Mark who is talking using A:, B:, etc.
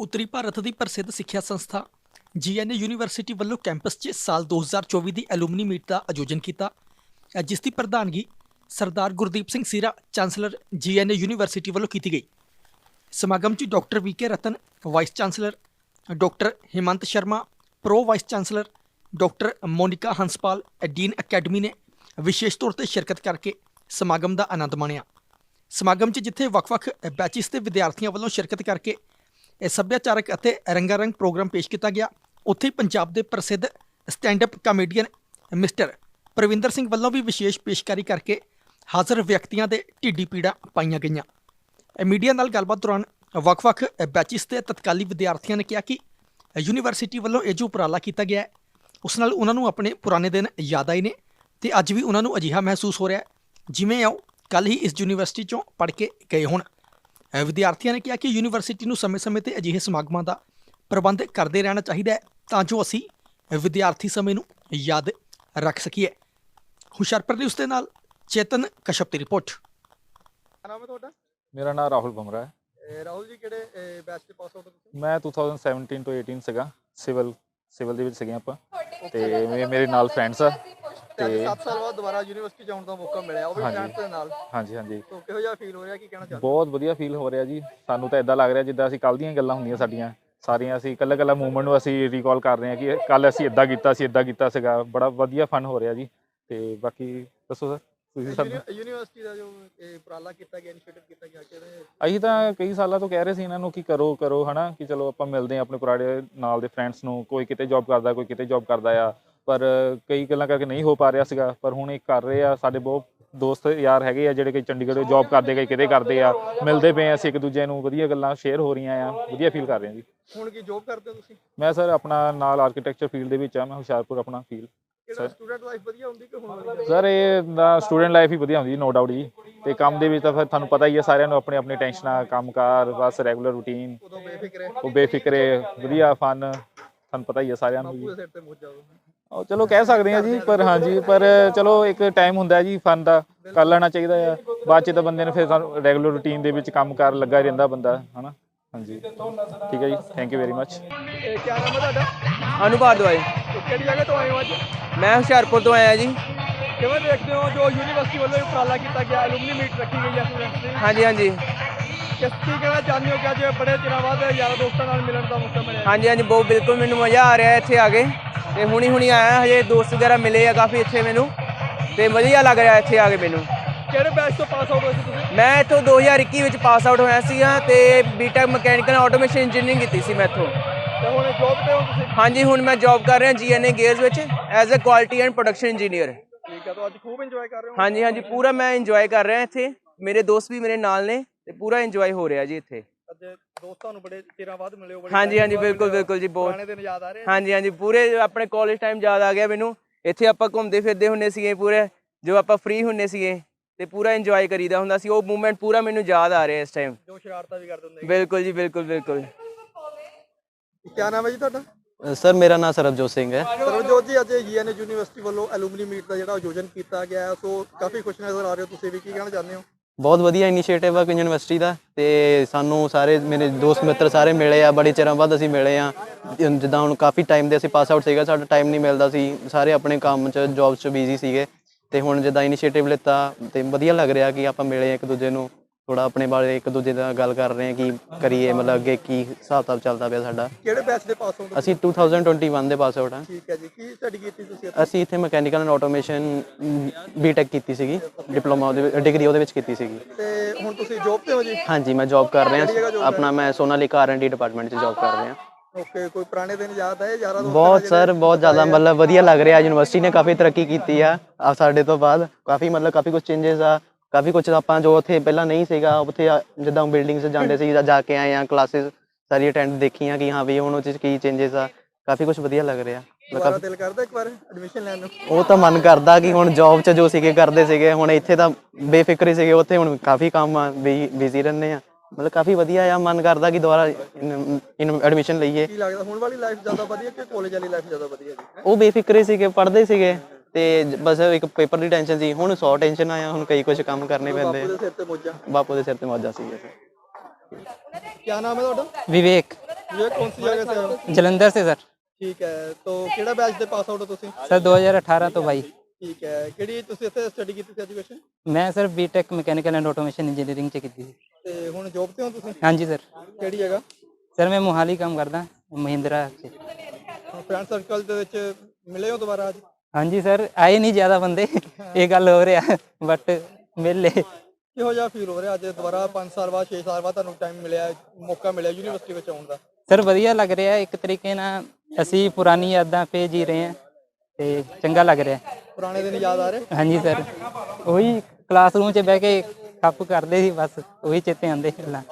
A: ਉੱਤਰੀ ਭਾਰਤ ਦੀ ਪ੍ਰਸਿੱਧ ਸਿੱਖਿਆ ਸੰਸਥਾ ਜੀਐਨਏ ਯੂਨੀਵਰਸਿਟੀ ਵੱਲੋਂ ਕੈਂਪਸ 'ਚ ਸਾਲ 2024 ਦੀ ਐਲੂਮਨੀ ਮੀਟ ਦਾ ਆਯੋਜਨ ਕੀਤਾ। ਜਿਸ ਦੀ ਪ੍ਰਧਾਨਗੀ Sardar Gurdeep Singh Seera, chancellor GNA university ਵੱਲੋਂ ਕੀਤੀ ਗਈ। ਸਮਾਗਮ 'ਚ doctor VK Ratan, vice chancellor doctor Himant Sharma, pro vice chancellor doctor Monika Hanspal, dean academy ਨੇ ਵਿਸ਼ੇਸ਼ ਤੌਰ ਤੇ ਸ਼ਿਰਕਤ ਕਰਕੇ ਸਮਾਗਮ ਦਾ ਆਨੰਦ ਮਾਣਿਆ। ਸਮਾਗਮ 'ਚ ਜਿੱਥੇ ਵੱਖ-ਵੱਖ ਬੈਚਿਸ ਦੇ ਵਿਦਿਆਰਥੀਆਂ ਵੱਲੋਂ ਸ਼ਿਰਕਤ ਕਰਕੇ ਸੱਭਿਆਚਾਰਕ ਅਤੇ ਰੰਗਾਰੰਗ ਪ੍ਰੋਗਰਾਮ ਪੇਸ਼ ਕੀਤਾ ਗਿਆ। ਉੱਥੇ ਪੰਜਾਬ ਦੇ ਪ੍ਰਸਿੱਧ stand up comedian mister Parvinder Singh ਵੱਲੋਂ ਵੀ ਵਿਸ਼ੇਸ਼ ਪੇਸ਼ਕਾਰੀ ਕਰਕੇ ਹਾਜ਼ਰ ਵਿਅਕਤੀਆਂ ਦੇ ਢਿੱਡੀ ਪੀੜਾ ਪਾਈਆਂ ਗਈਆਂ। ਮੀਡੀਆ ਨਾਲ ਗੱਲਬਾਤ ਦੌਰਾਨ ਵੱਖ-ਵੱਖ ਬੈਚਿਸ ਦੇ ਤਤਕਾਲੀ ਵਿਦਿਆਰਥੀਆਂ ਨੇ ਕਿਹਾ ਕਿ ਯੂਨੀਵਰਸਿਟੀ ਵੱਲੋਂ ਇਹ ਜੋ ਉਪਰਾਲਾ ਕੀਤਾ ਗਿਆ ਹੈ, ਉਸ ਨਾਲ ਉਹਨਾਂ ਨੂੰ ਆਪਣੇ ਪੁਰਾਣੇ ਦਿਨ ਯਾਦ ਆਏ ਨੇ ਤੇ ਅੱਜ ਵੀ ਉਹਨਾਂ ਨੂੰ ਅਜਿਹਾ ਮਹਿਸੂਸ ਹੋ ਰਿਹਾ ਜਿਵੇਂ ਉਹ ਕੱਲ ਹੀ ਇਸ ਯੂਨੀਵਰਸਿਟੀ ਚੋਂ ਪੜ੍ਹ ਕੇ ਗਏ ਹੋਣ। ਵਿਦਿਆਰਥੀਆਂ ਨੇ ਕਿਹਾ ਕਿ ਯੂਨੀਵਰਸਿਟੀ ਨੂੰ ਸਮੇਂ-ਸਮੇਂ ਤੇ ਅਜਿਹੇ ਸਮਾਗਮਾਂ ਦਾ ਪ੍ਰਬੰਧ ਕਰਦੇ ਰਹਿਣਾ ਚਾਹੀਦਾ ਹੈ ਤਾਂ ਜੋ ਅਸੀਂ ਵਿਦਿਆਰਥੀ ਸਮੇਂ ਨੂੰ ਯਾਦ ਰੱਖ ਸਕੀਏ। ਹੁਸ਼ਿਆਰਪੁਰ ਦੇ ਉਸਦੇ ਨਾਲ ਚੇਤਨ ਕਸ਼ਪ ਦੀ ਰਿਪੋਰਟ।
B: ਨਾਮ ਹੈ ਤੁਹਾਡਾ?
C: ਮੇਰਾ ਨਾਮ ਰਾਹੁਲ ਬਮਰਾ ਹੈ।
B: ਰਾਹੁਲ ਜੀ ਕਿਹੜੇ ਬੈਚ ਤੇ ਪਾਸ ਆਊਟ ਹੋ ਤੁਸੀਂ?
C: ਮੈਂ 2017 ਤੋਂ 18 ਸੀਗਾ ਸਿਵਲ ਸਿਵਲ ਦੇ ਵਿੱਚ ਸੀਗੇ ਆਪਾਂ। ਤੇ ਮੇ- ਮੇਰੇ ਨਾਲ ਫਰੈਂਡਸ ਆ।
B: ਤੇ ਅੱਜ
C: ਤੇ
B: 7 ਸਾਲ ਬਾਅਦ ਦੁਬਾਰਾ ਯੂਨੀਵਰਸਿਟੀ ਜਾਣ ਦਾ ਮੌਕਾ ਮਿਲਿਆ ਉਹ ਵੀ
C: ਹਾਂਜੀ।
B: ਫਰੈਂਡਸ ਦੇ ਨਾਲ।
C: ਹਾਂਜੀ ਹਾਂਜੀ।
B: ਤੋਂ ਕਿਹੋ ਜਿਹਾ ਫੀਲ ਹੋ ਰਿਹਾ ਕੀ ਕਹਿਣਾ ਚਾਹੁੰਦੇ?
C: ਬਹੁਤ ਵਧੀਆ ਫੀਲ ਹੋ ਰਿਹਾ ਜੀ। ਸਾਨੂੰ ਤਾਂ ਇਦਾਂ ਲੱਗ ਰਿਹਾ ਜਿੱਦਾਂ ਅਸੀਂ ਕੱਲ ਦੀਆਂ ਗੱਲਾਂ ਹੁੰਦੀਆਂ ਸਾਡੀਆਂ। ਸਾਰੀਆਂ ਅਸੀਂ ਇਕੱਲਾ ਇਕੱਲਾ ਮੂਵਮੈਂਟ ਨੂੰ ਅਸੀਂ ਰੀਕਾਲ ਕਰ ਰਹੇ ਹਾਂ ਕਿ ਕੱਲ ਅਸੀਂ ਇਦਾਂ ਕੀਤਾ ਸੀ ਇਦਾਂ ਕੀਤਾ ਸੀਗਾ। ਬੜਾ ਵਧੀਆ ਫਨ ਹੋ ਰਿਹਾ ਜੀ। ਤੇ ਬਾਕੀ ਦੱਸੋ ਸਰ ਤੁਸੀਂ ਸਾਨੂੰ
B: ਯੂਨੀ- ਯੂਨੀਵਰਸਿਟੀ ਦਾ ਜੋ ਇਹ ਉਪਰਾਲਾ ਕੀਤਾ ਗਿਆ ਇਨੀਸ਼ੀਏਟਿਵ ਕੀਤਾ ਗਿਆ ਕਿਹਦੇ
C: ਅਸੀਂ ਤਾਂ ਕਈ ਸਾਲਾਂ ਤੋਂ ਕਹਿ ਰਹੇ ਸੀ ਇਹਨਾਂ ਨੂੰ ਕਿ ਕਰੋ ਕਰੋ ਹਨਾ ਕਿ ਚਲੋ ਆਪਾਂ ਮਿਲਦੇ ਹਾਂ ਆਪਣੇ ਪੁਰਾਣੇ ਨਾਲ ਦੇ ਫਰੈਂਡਸ ਨੂੰ ਕੋਈ ਕਿਤੇ ਜੌਬ ਕਰਦਾ ਕੋਈ ਕਿਤੇ ਜੌਬ ਕਰਦਾ ਆ ਪਰ ਕਈ ਗੱਲਾਂ ਕਰਕੇ ਨਹੀਂ ਹੋ ਪਾ ਰਿਹਾ ਸੀਗਾ ਪਰ ਹੁਣ ਇਹ ਕਰ ਰਹੇ ਆ ਸਾਡੇ ਬਹੁਤ ਦੋਸਤ ਯਾਰ ਹੈਗੇ ਆ ਜਿਹੜੇ ਕਿ ਚੰਡੀਗੜ੍ਹ ਜੌਬ ਕਰਦੇ ਕਈ ਕਿਤੇ ਕਰਦੇ ਆ ਮਿਲਦੇ ਪਏ ਆ ਅਸੀਂ ਇੱਕ ਦੂਜੇ ਨੂੰ ਵਧੀਆ ਗੱਲਾਂ ਸ਼ੇਅਰ ਹੋ ਰਹੀਆਂ ਆ ਵਧੀਆ ਫੀਲ ਕਰ ਰਹੇ ਆ ਜੀ।
B: ਹੁਣ ਕੀ ਜੋਬ ਕਰਦੇ ਹੋ ਤੁਸੀਂ?
C: ਮੈਂ ਸਰ ਆਪਣਾ ਨਾਲ ਆਰਕੀਟੈਕਚਰ ਫੀਲਡ ਦੇ ਵਿੱਚ ਆ ਮੈਂ ਹੁਸ਼ਿਆਰਪੁਰ ਆਪਣਾ ਫੀਲ
B: ਕਿਹੜਾ. ਸਟੂਡੈਂਟ ਲਾਈਫ ਵਧੀਆ ਹੁੰਦੀ ਕਿ ਹੁਣ
C: ਸਰ ਇਹ ਦਾ ਸਟੂਡੈਂਟ ਲਾਈਫ ਹੀ ਵਧੀਆ ਹੁੰਦੀ ਨੋ ਡਾਊਟ ਜੀ। ਤੇ ਕੰਮ ਦੇ ਵਿੱਚ ਤਾਂ ਫਿਰ ਤੁਹਾਨੂੰ ਪਤਾ ਹੀ ਹੈ ਸਾਰਿਆਂ ਨੂੰ ਆਪਣੀ ਆਪਣੀ ਟੈਨਸ਼ਨਾਂ ਕੰਮਕਾਰ ਬਸ ਰੈਗੂਲਰ ਰੂਟੀਨ
B: ਉਦੋਂ ਬੇਫਿਕਰੇ।
C: ਉਹ ਬੇਫਿਕਰੇ ਵਧੀਆ ਫਨ ਤੁਹਾਨੂੰ ਪਤਾ ਹੀ ਹੈ ਸਾਰਿਆਂ ਨੂੰ
B: ਬਾਪੂ
C: ਜੀ।
B: ਦੇ ਸਿਰ ਤੇ ਮੁੱਝ ਜਾਓ
C: ਉਹ ਚਲੋ ਕਹਿ ਸਕਦੇ ਆ ਜੀ ਪਰ ਹਾਂਜੀ ਪਰ ਚਲੋ ਇੱਕ ਟਾਈਮ ਹੁੰਦਾ ਜੀ ਫਨ ਦਾ। ਕਰ ਲੈਣਾ ਚਾਹੀਦਾ ਆ। ਬਾਅਦ ਚ ਤਾਂ ਬੰਦੇ ਨੂੰ ਫਿਰ ਰੈਗੂਲਰ ਰੂਟੀਨ ਦੇ ਵਿੱਚ ਕੰਮ ਕਾਰ ਲੱਗਾ ਹੀ ਰਹਿੰਦਾ ਬੰਦਾ ਹਨਾ? ਹਾਂਜੀ। ਠੀਕ ਹੈ ਜੀ ਥੈਂਕ ਯੂ ਵੈਰੀ ਮੱਚ
B: ਇਹ ਕੀ ਨਾਮ ਹੈ ਤੁਹਾਡਾ?
D: ਅਨੂ ਭਾਰਦਵਾਜ
B: ਤੇ ਕਿਹੜੀ ਜਗ੍ਹਾ ਤੋਂ ਆਏ ਹੋ ਅੱਜ?
D: ਮੈਂ ਹੁਸ਼ਿਆਰਪੁਰ ਤੋਂ ਆਇਆ ਜੀ।
B: ਕਿਵੇਂ ਦੇਖਦੇ ਹੋ ਜੋ ਯੂਨੀਵਰਸਿਟੀ ਵੱਲੋਂ ਉਪਰਾਲਾ ਕੀਤਾ ਗਿਆ ਐਲੂਮਨੀ ਮੀਟ ਰੱਖੀ ਗਈ ਹੈ ਸਟੂਡੈਂਟਸ ਦੀ?
D: ਹਾਂਜੀ ਹਾਂਜੀ।
B: ਕਿਸ ਕੀ ਕਹਿਣਾ ਚਾਹੁੰਦੇ ਹੋ ਕਿ ਅੱਜ ਬੜੇ ਚਿਰਾਂ ਬਾਅਦ ਯਾਰਾਂ ਦੋਸਤਾਂ ਨਾਲ ਮਿਲਣ ਦਾ ਮੌਕਾ ਮਿਲਿਆ?
D: ਹਾਂਜੀ ਹਾਂਜੀ ਬਹੁਤ ਬਿਲਕੁਲ ਮੈਨੂੰ ਮਜ਼ਾ ਆ ਰਿਹਾ ਇੱਥੇ ਆ ਕੇ। ਤੇ ਹੁਣੀ ਹੁਣੀ ਆਇਆ ਹਜੇ ਦੋਸਤ ਵਗੈਰਾ ਮਿਲੇ ਆ ਕਾਫੀ ਇੱਥੇ ਮੈਨੂੰ। ਤੇ ਵਧੀਆ ਲੱਗ ਰਿਹਾ ਇੱਥੇ ਆ ਕੇ ਮੈਨੂੰ।
B: ਕਿਹੜੇ ਬੈਚ ਤੋਂ ਪਾਸ ਆਊਟ ਹੋਏ ਸੀ ਤੁਸੀਂ?
D: ਮੈਂ ਇੱਥੋਂ 2021 ਵਿੱਚ ਪਾਸ ਆਊਟ ਹੋਇਆ ਸੀਗਾ ਤੇ ਬੀਟੈਕ ਮਕੈਨੀਕਲ ਆਟੋਮੇਸ਼ਨ ਇੰਜੀਨੀਅਰਿੰਗ ਕੀਤੀ ਸੀ ਮੈਂ ਇੱਥੋਂ।
B: ਤੇ ਹੁਣ ਜੋਬ ਤੇ ਹੋ ਤੁਸੀਂ?
D: ਹਾਂਜੀ ਹੁਣ ਮੈਂ ਜੌਬ ਕਰ ਰਿਹਾ ਜੀਐਨਏ ਗੇਅਰਸ ਵਿੱਚ as a quality and production engineer
B: ਠੀਕ ਹੈ ਤਾਂ ਅੱਜ ਖੂਬ ਇੰਜੋਏ ਕਰ ਰਹੇ ਹੋ?
D: ਹਾਂਜੀ ਹਾਂਜੀ ਪੂਰਾ ਮੈਂ ਇੰਜੋਏ ਕਰ ਰਿਹਾ ਇੱਥੇ। ਮੇਰੇ ਦੋਸਤ ਵੀ ਮੇਰੇ ਨਾਲ ਨੇ ਤੇ ਪੂਰਾ ਇੰਜੋਏ ਹੋ ਰਿਹਾ ਜੀ ਇੱਥੇ।
B: ਅੱਜ ਦੋਸਤਾਂ ਨੂੰ ਬੜੇ ਚਿਰਾਂ ਬਾਅਦ ਮਿਲੇ ਹੋ ਬੜੇ
D: ਹਾਂਜੀ ਹਾਂਜੀ ਬਿਲਕੁਲ। ਬਿਲਕੁਲ ਜੀ ਬਹੁਤ।
B: ਪੁਰਾਣੇ ਦਿਨ ਯਾਦ ਆ ਰਹੇ ਆ?
D: ਹਾਂਜੀ ਹਾਂਜੀ ਪੂਰੇ ਆਪਣੇ ਕਾਲਜ ਟਾਈਮ ਯਾਦ ਆ ਗਿਆ ਮੈਨੂੰ। ਇੱਥੇ ਆਪਾਂ ਘੁੰਮਦੇ ਫਿਰਦੇ ਹੁੰਦੇ ਸੀਗੇ ਪੂਰੇ ਜੋ ਆਪਾਂ ਫ੍ਰੀ ਹੁੰਦੇ ਸੀਗੇ ਤੇ ਪੂਰਾ ਇੰਜੋਏ ਕਰੀਦਾ ਹੁੰਦਾ ਸੀ। ਉਹ ਮੂਮੈਂਟ ਪੂਰਾ ਮੈਨੂੰ ਯਾਦ ਆ ਰਿਹਾ ਇਸ ਟਾਈਮ
B: ਜੋ ਸ਼ਰਾਰਤਾਂ ਵੀ ਕਰਦੇ ਹੁੰਦੇ
D: ਬਿਲਕੁਲ ਜੀ ਬਿਲਕੁਲ ਬਿਲਕੁਲ।
B: ਕੀ ਨਾਮ ਹੈ ਜੀ ਤੁਹਾਡਾ?
E: ਸਰ ਮੇਰਾ ਨਾਮ ਸਰਬਜੋਤ ਸਿੰਘ ਹੈ।
B: ਸਰਵਜੋਤ ਜੀ ਅੱਜ ਜੀਐਨਏ ਯੂਨੀਵਰਸਿਟੀ ਵੱਲੋਂ ਐਲੂਮਨੀ ਮੀਟ ਦਾ ਜਿਹੜਾ ਆਯੋਜਨ ਕੀਤਾ ਗਿਆ ਹੈ, ਸੋ ਕਾਫੀ ਖੁਸ਼ ਨਜ਼ਰ ਆ ਰਹੇ ਹੋ ਤੁਸੀਂ ਵੀ ਕੀ ਕਹਿਣਾ ਚਾਹੁੰਦੇ ਹੋ?
E: ਬਹੁਤ ਵਧੀਆ ਇਨੀਸ਼ੀਏਟਿਵ ਹੈ ਯੂਨੀਵਰਸਿਟੀ ਦਾ ਤੇ ਸਾਨੂੰ ਸਾਰੇ ਮੇਰੇ ਦੋਸਤ ਮਿੱਤਰ ਸਾਰੇ ਮਿਲੇ ਆ ਬੜੇ ਚਿਰਾਂ ਬਾਅਦ ਅਸੀਂ ਮਿਲੇ ਆ। ਜਿੱਦਾਂ ਹੁਣ ਕਾਫੀ ਟਾਈਮ ਦੇ ਅਸੀਂ ਪਾਸ ਆਊਟ ਸੀਗਾ ਸਾਡਾ ਟਾਈਮ ਨਹੀਂ ਮਿਲਦਾ ਸੀ। ਸਾਰੇ ਆਪਣੇ ਕੰਮ 'ਚ ਜੌਬਸ 'ਚ ਬਿਜ਼ੀ ਸੀਗੇ। ਤੇ ਹੁਣ ਜਿੱਦਾਂ ਇਨੀਸ਼ੀਏਟਿਵ ਲਿੱਤਾ ਤੇ ਵਧੀਆ ਲੱਗ ਰਿਹਾ ਕਿ ਆਪਾਂ ਮਿਲੇ ਇੱਕ ਦੂਜੇ ਨੂੰ। ਥੋੜਾ ਆਪਣੇ ਬਾਰੇ ਇੱਕ ਦੂਜੇ ਨਾਲ ਗੱਲ ਕਰ ਰਹੇ ਹਾਂ ਕਿ ਕਰੀਏ ਮਤਲਬ ਅੱਗੇ ਕੀ ਹਿਸਾਬ ਕਿਤਾਬ ਚੱਲਦਾ ਪਿਆ ਸਾਡਾ।
B: ਕਿਹੜੇ ਬੈਚ ਦੇ ਪਾਸ ਆਊਟ
E: ਅਸੀਂ 2021 ਦੇ ਪਾਸ ਆਊਟ ਹਾਂ।
B: ਠੀਕ ਹੈ ਜੀ ਕੀ ਸਟੱਡੀ ਕੀਤੀ ਤੁਸੀਂ ਇੱਥੇ?
E: ਅਸੀਂ ਇੱਥੇ ਮਕੈਨੀਕਲ ਐਂਡ ਆਟੋਮੇਸ਼ਨ ਬੀਟੈਕ ਕੀਤੀ ਸੀਗੀ। ਡਿਪਲੋਮਾ ਉਹਦੇ ਡਿਗਰੀ ਉਹਦੇ ਵਿੱਚ ਕੀਤੀ ਸੀਗੀ।
B: ਤੇ ਹੁਣ ਤੁਸੀਂ ਜੋਬ ਤੇ ਹੋ ਜੀ?
E: ਹਾਂਜੀ ਮੈਂ ਜੌਬ ਕਰ
B: ਕਿਹੜੀ ਜਗ੍ਹਾ
E: ਰਿਹਾ ਆਪਣਾ ਮੈਂ Sonalika R and D department 'ਚ ਜੌਬ ਕਰ ਰਿਹਾ।
B: ਓਕੇ ਕੋਈ ਪੁਰਾਣੇ ਦਿਨ ਯਾਦ ਆਏ? ਯਾਰਾਂ ਦੋਸਤਾਂ
E: ਬਹੁਤ
B: ਨਾਲ
E: ਸਰ ਬਹੁਤ ਜ਼ਿਆਦਾ ਮਤਲਬ ਵਧੀਆ ਲੱਗ ਰਿਹਾ। ਯੂਨੀਵਰਸਿਟੀ ਨੇ ਕਾਫੀ ਤਰੱਕੀ ਕੀਤੀ ਆ ਆ ਸਾਡੇ ਤੋਂ ਬਾਅਦ। ਕਾਫੀ ਮਤਲਬ ਕਾਫੀ ਕੁਝ ਚੇਂਜਸ ਆ। ਕਾਫੀ ਕੁਝ ਆਪਾਂ ਜੋ ਉੱਥੇ ਪਹਿਲਾਂ ਨਹੀਂ ਸੀਗਾ ਉੱਥੇ ਆ- ਜਿੱਦਾਂ ਬਿਲਡਿੰਗਸ ਜਾਂਦੇ ਸੀ ਜਾਂ ਜਾ ਕੇ ਆਏ ਆ ਕਲਾਸਿਸ ਸਾਰੀ ਅਟੈਂਡ ਦੇਖੀਆਂ ਕਿ ਹਾਂ ਵੀ ਹੁਣ ਉਹ 'ਚ ਕੀ ਚੇਂਜਸ ਆ। ਕਾਫੀ ਕੁਝ ਵਧੀਆ ਲੱਗ ਰਿਹਾ।
B: ਦੁਬਾਰਾ
E: ਕਾਫੀ-
B: ਦਿਲ ਕਰਦਾ ਇੱਕ ਵਾਰ ਐਡਮਿਸ਼ਨ ਲੈਣ ਨੂੰ?
E: ਉਹ ਤਾਂ ਮਨ ਕਰਦਾ ਕਿ ਹੁਣ ਜੌਬ 'ਚ ਜੋ ਸੀਗੇ ਕਰਦੇ ਸੀਗੇ ਹੁਣ ਇੱਥੇ ਤਾਂ ਬੇਫਿਕਰੀ ਸੀਗੇ ਉੱਥੇ ਹੁਣ ਕਾਫੀ ਕੰਮ ਆ ਬਿਜ਼ੀ ਰਹਿੰਦੇ ਆ। ਮਤਲਬ ਕਾਫੀ ਵਧੀਆ ਆ ਮਨ ਕਰਦਾ ਕਿ ਦੁਬਾਰਾ ਐਡਮਿਸ਼ਨ ਲਈਏ।
B: ਕੀ ਲੱਗਦਾ ਹੁਣ ਵਾਲੀ ਲਾਈਫ ਜ਼ਿਆਦਾ ਵਧੀਆ ਕਿ ਕਾਲਜ ਵਾਲੀ ਲਾਈਫ ਜ਼ਿਆਦਾ ਵਧੀਆ ਜੀ?
E: ਉਹ ਬੇਫਿਕਰੇ ਸੀਗੇ ਪੜ੍ਹਦੇ ਸੀਗੇ। ਤੇ ਬਸ ਇੱਕ ਪੇਪਰ ਦੀ ਟੈਨਸ਼ਨ ਸੀ। ਹੁਣ 100 ਟੈਨਸ਼ਨ ਆਇਆ ਹੁਣ ਕਈ ਕੁਝ ਕੰਮ ਕਰਨੇ ਪੈਂਦੇ
B: ਬਾਪੂ ਦੇ ਸਿਰ ਤੇ ਮੋਜਾ।
E: ਬਾਪੂ ਦੇ ਸਿਰ ਤੇ ਮੋਜਾ ਸੀ
B: ਕੀ ਨਾਮ ਹੈ ਤੁਹਾਡਾ?
F: ਵਿਵੇਕ।
B: ਵਿਵੇਕ ਕੌਣ ਸੀ ਜਗ੍ਹਾ ਸੇ ਹੋ
F: ਜਲੰਧਰ ਸੇ ਸਰ।
B: ਠੀਕ ਹੈ ਤੋਂ ਕਿਹੜਾ ਬੈਚ ਦੇ ਪਾਸ ਆਊਟ ਹੋ ਤੁਸੀਂ?
F: ਸਰ 2018 ਤੋਂ ਬਾਈ।
B: ਠੀਕ ਹੈ ਕਿਹੜੀ ਤੁਸੀਂ ਇੱਥੇ ਸਟੱਡੀ ਕੀਤੀ ਸੀ ਐਜੂਕੇਸ਼ਨ
F: ਮੈਂ sir B Tech mechanical and automation engineering ਚ ਕੀਤੀ ਸੀ।
B: ਤੇ ਹੁਣ ਜੌਬ ਤੇ ਹੋ ਤੁਸੀਂ?
F: ਹਾਂਜੀ ਸਰ।
B: ਕਿਹੜੀ ਜਗ੍ਹਾ?
F: ਸਰ ਮੈਂ ਮੋਹਾਲੀ ਕੰਮ ਕਰਦਾ ਮਹਿੰਦਰਾ ਚ।
B: ਫਰੈਂਡ ਸਰਕਲ ਦੇ ਵਿੱਚ ਮਿਲੇ ਹੋ ਦੁਬਾਰਾ ਅੱਜ?
F: ਹਾਂਜੀ ਸਰ ਆਏ ਨਹੀਂ ਜ਼ਿਆਦਾ ਬੰਦੇ ਇਹ ਗੱਲ ਹੋ ਰਿਹਾ ਬਟ ਮਿਲੇ
B: ਕਿਹੋ ਜਿਹਾ ਫੀਲ ਹੋ ਰਿਹਾ ਅੱਜ ਦੁਬਾਰਾ 5 ਸਾਲ ਬਾਅਦ 6 ਸਾਲ ਬਾਅਦ ਤੁਹਾਨੂੰ ਟਾਈਮ ਮਿਲਿਆ ਮੌਕਾ ਮਿਲਿਆ ਯੂਨੀਵਰਸਿਟੀ ਵਿੱਚ ਆਉਣ ਦਾ?
F: ਸਰ ਵਧੀਆ ਲੱਗ ਰਿਹਾ ਇੱਕ ਤਰੀਕੇ ਨਾਲ ਅਸੀਂ ਪੁਰਾਣੀ ਯਾਦਾਂ 'ਤੇ ਜੀ ਰਹੇ ਹਾਂ ਤੇ ਚੰਗਾ ਲੱਗ ਰਿਹਾ।
B: ਪੁਰਾਣੇ ਦਿਨ ਯਾਦ ਆ ਰਹੇ?
F: ਹਾਂਜੀ ਸਰ ਉਹੀ ਕਲਾਸਰੂਮ 'ਚ ਬਹਿ ਕੇ ਖੱਪ ਕਰਦੇ ਸੀ ਬਸ ਉਹੀ ਚੇਤੇ ਆਉਂਦੇ ਗੱਲਾਂ।